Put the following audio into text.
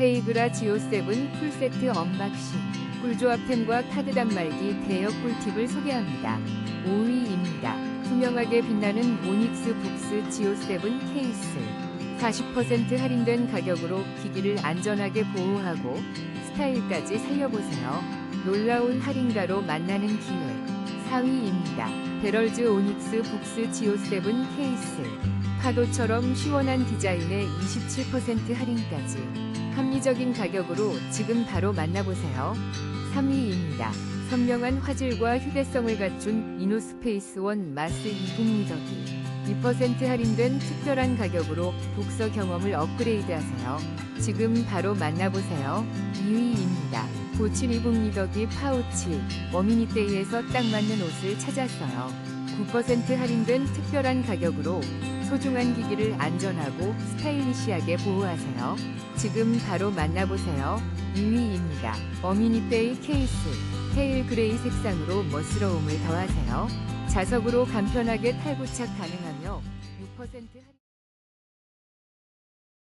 헤이그라 지오7 풀세트 언박싱 꿀조합템과 카드 단말기 대역 꿀팁을 소개합니다. 5위입니다. 투명하게 빛나는 모닉스 북스 지오7 케이스 40% 할인된 가격으로 기기를 안전하게 보호하고 스타일까지 살려보세요. 놀라운 할인가로 만나는 기회 4위입니다. 베럴즈 오닉스 북스 지오7 케이스 파도처럼 시원한 디자인에 27% 할인까지 합리적인 가격으로 지금 바로 만나보세요. 3위입니다. 선명한 화질과 휴대성을 갖춘 이노스페이스 원 마스 20 미더기 2% 할인된 특별한 가격으로 독서 경험을 업그레이드하세요. 지금 바로 만나보세요. 2위입니다. 고칠 이북 미더기 파우치 워미니데이에서 딱 맞는 옷을 찾았어요. 9% 할인된 특별한 가격으로 소중한 기기를 안전하고 스타일리시하게 보호하세요. 지금 바로 만나보세요. 2위입니다. 어미니데이 케이스 테일 그레이 색상으로 멋스러움을 더하세요. 자석으로 간편하게 탈부착 가능하며 6% 할인